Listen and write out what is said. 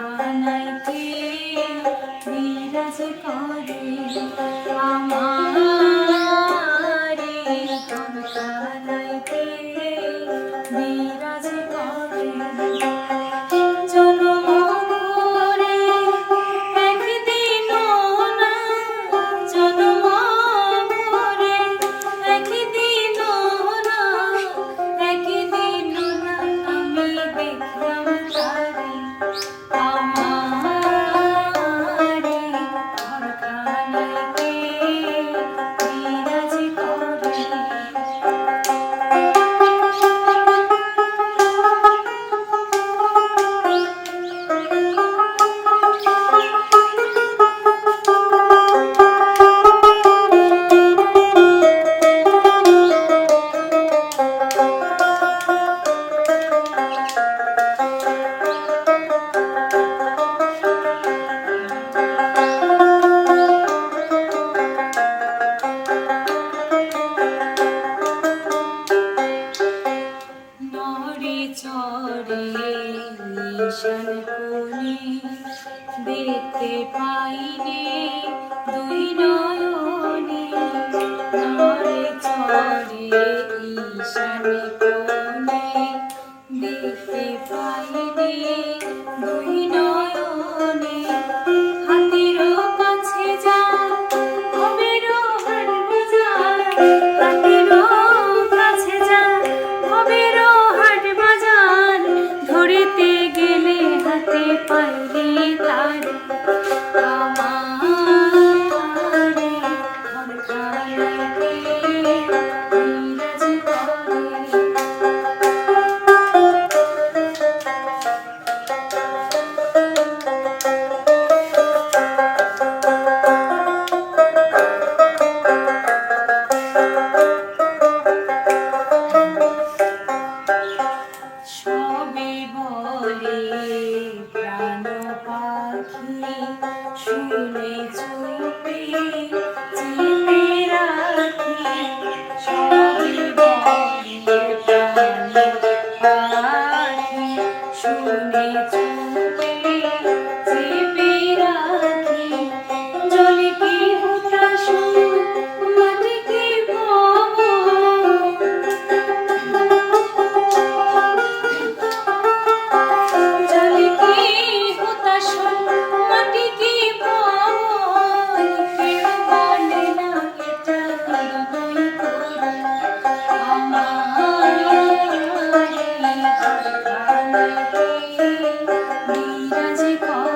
नैते नी आमा দর্শন তুমি দেখতে পাইনি দুই নয়নে নারে চরে ঈশানে বলে প্রাণ পাখি শুনে চুপি চিপে 西狂